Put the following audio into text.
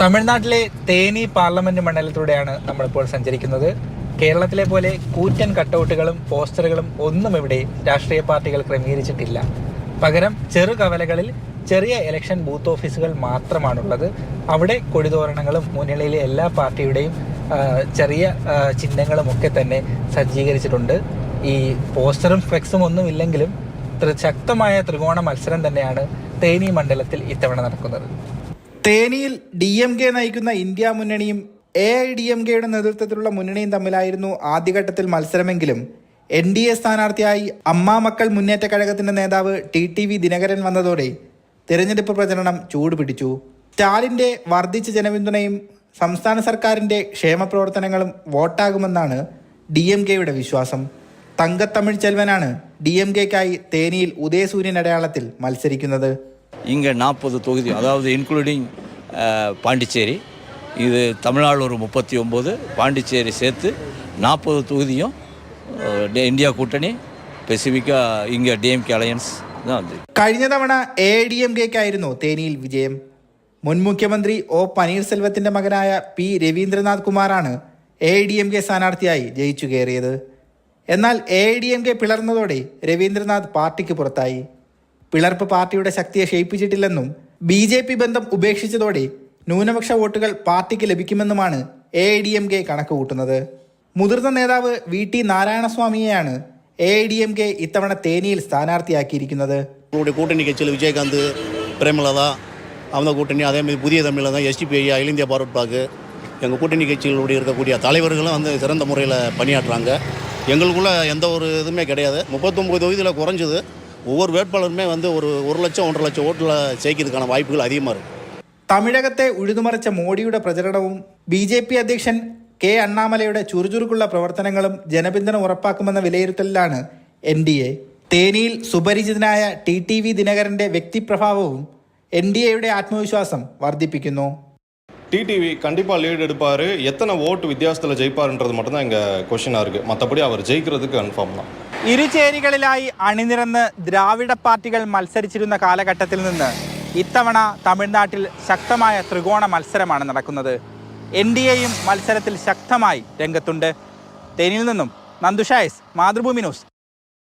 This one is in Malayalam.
തമിഴ്നാട്ടിലെ തേനി പാർലമെന്റ് മണ്ഡലത്തിലൂടെയാണ് നമ്മളിപ്പോൾ സഞ്ചരിക്കുന്നത്. കേരളത്തിലെ പോലെ കൂറ്റൻ കട്ടൗട്ടുകളും പോസ്റ്ററുകളും ഒന്നും ഇവിടെ രാഷ്ട്രീയ പാർട്ടികൾ ക്രമീകരിച്ചിട്ടില്ല. പകരം ചെറു കവലകളിൽ ചെറിയ ഇലക്ഷൻ ബൂത്ത് ഓഫീസുകൾ മാത്രമാണുള്ളത്. അവിടെ കൊടിതോരണങ്ങളും മുന്നണിയിലെ എല്ലാ പാർട്ടിയുടെയും ചെറിയ ചിഹ്നങ്ങളും ഒക്കെ തന്നെ സജ്ജീകരിച്ചിട്ടുണ്ട്. ഈ പോസ്റ്ററും ഫ്ലെക്സും ഒന്നും ഇല്ലെങ്കിലും ശക്തമായ ത്രികോണ മത്സരം തന്നെയാണ് തേനി മണ്ഡലത്തിൽ ഇത്തവണ നടക്കുന്നത്. തേനിയിൽ ഡി എം കെ നയിക്കുന്ന ഇന്ത്യ മുന്നണിയും എ ഐ ഡി എം കെയുടെ നേതൃത്വത്തിലുള്ള മുന്നണിയും തമ്മിലായിരുന്നു ആദ്യഘട്ടത്തിൽ മത്സരമെങ്കിലും എൻ ഡി എ സ്ഥാനാർത്ഥിയായി അമ്മാ മക്കൾ മുന്നേറ്റ കഴകത്തിന്റെ നേതാവ് ടി ടി വി ദിനകരൻ വന്നതോടെ തിരഞ്ഞെടുപ്പ് പ്രചരണം ചൂടുപിടിച്ചു. സ്റ്റാലിന്റെ വർദ്ധിച്ച ജനപിന്തുണയും സംസ്ഥാന സർക്കാരിന്റെ ക്ഷേമപ്രവർത്തനങ്ങളും വോട്ടാകുമെന്നാണ് ഡി എം കെയുടെ വിശ്വാസം. തങ്കത്തമിഴ് ചെൽവനാണ് ഡി എം കെക്കായി തേനിയിൽ ഉദയസൂര്യൻ അടയാളത്തിൽ മത്സരിക്കുന്നത്. இங்கே நாற்பது தொகுதி அதாவது இன்க்ளூடிங் பாண்டிச்சேரி இது தமிழ்நாடு ஒரு முப்பத்தி ஒம்பது பாண்டிச்சேரி சேர்த்து நாற்பது தொகுதியும் அஹ், டே- இந்தியா கூட்டணி ஸ்பெசிஃபிக்காக இங்கே டிஎம்கே அலையன்ஸ் தான் வந்து കഴിഞ്ഞ തവണ എ ഡി എം കെക്കായിരുന്നു തേനിയിൽ വിജയം മുൻ മുഖ്യമന്ത്രി ഒ പനീർസെൽവത്തിന്റെ മകനായ പി രവീന്ദ്രനാഥ് കുമാറാണ് എ ഡി എം കെ സ്ഥാനാർത്ഥിയായി ജയിച്ചു കയറിയത് എന്നാൽ എ ഡി എം കെ പിളർന്നതോടെ രവീന്ദ്രനാഥ് പാർട്ടിക്ക് പുറത്തായി പിളർപ്പ് പാർട്ടിയുടെ ശക്തിയെ ക്ഷയിപ്പിച്ചിട്ടില്ലെന്നും ബി ജെ പി ബന്ധം ഉപേക്ഷിച്ചതോടെ ന്യൂനപക്ഷ വോട്ടുകൾ പാർട്ടിക്ക് ലഭിക്കുമെന്നുമാണ് എ ഡി എം കെ കണക്കുകൂട്ടുന്നത് മുതിർന്ന നേതാവ് വി ടി നാരായണസ്വാമിയെയാണ് എ ഡി എം കെ ഇത്തവണ തേനിയിൽ സ്ഥാനാർത്ഥിയാക്കിയിരിക്കുന്നത് உங்களுடைய கூட்டணி கட்சியில் விஜயகாந்த் பிரேமலதா அவங்க கூட்டணி அதேமாதிரி புதிய தமிழில் தான் எஸ்டிபி ஐயா அகில இந்தியா பார்வர்ட் பாக்கு எங்கள் கூட்டணி கட்சிகளுடைய இருக்கக்கூடிய தலைவர்களும் வந்து சிறந்த முறையில் பணியாற்றுறாங்க எங்களுக்குள்ள எந்த ஒரு இதுவுமே கிடையாது முப்பத்தொம்பது தொகுதியில் குறைஞ்சது ஒவ்வொரு வேட்பாளருமே வந்து ஒரு ஒரு லட்சம் ஒன்றரை லட்சம் ஓட்டில் ஜெயிக்கிறதுக்கான வாய்ப்புகள் அதிகமாக இருக்குது തമിഴകത്തെ ഉഴുതുമറിച്ച മോഡിയുടെ പ്രചരണവും ബി ജെ പി അധ്യക്ഷൻ കെ അണ്ണാമലയുടെ ചുറുചുറുക്കുള്ള പ്രവർത്തനങ്ങളും ജനപിന്തുണ ഉറപ്പാക്കുമെന്ന വിലയിരുത്തലിലാണ് എൻ ഡി എ തേനിയിൽ സുപരിചിതനായ ടി ടി വി ദിനകരന്റെ വ്യക്തിപ്രഭാവവും എൻ ഡി എയുടെ ആത്മവിശ്വാസം വർദ്ധിപ്പിക്കുന്നു டிடிவி கண்டிப்பாக லீடு எடுப்பார் எத்தனை ஓட்டு வித்தியாசத்தில் ஜெயிப்பாருன்றது மட்டும்தான் இங்கே கொஷினாக இருக்குது மற்றபடி அவர் ஜெயிக்கிறதுக்கு கன்ஃபார்ம் தான் ഇരുചേരികളിലായി അണിനിരന്ന് ദ്രാവിഡ പാർട്ടികൾ മത്സരിച്ചിരുന്ന കാലഘട്ടത്തിൽ നിന്ന് ഇത്തവണ തമിഴ്നാട്ടിൽ ശക്തമായ ത്രികോണ മത്സരമാണ് നടക്കുന്നത്. എൻ ഡി എയും മത്സരത്തിൽ ശക്തമായി രംഗത്തുണ്ട്. തേനിയിൽ നിന്നും നന്ദുഷായസ് മാതൃഭൂമി ന്യൂസ്.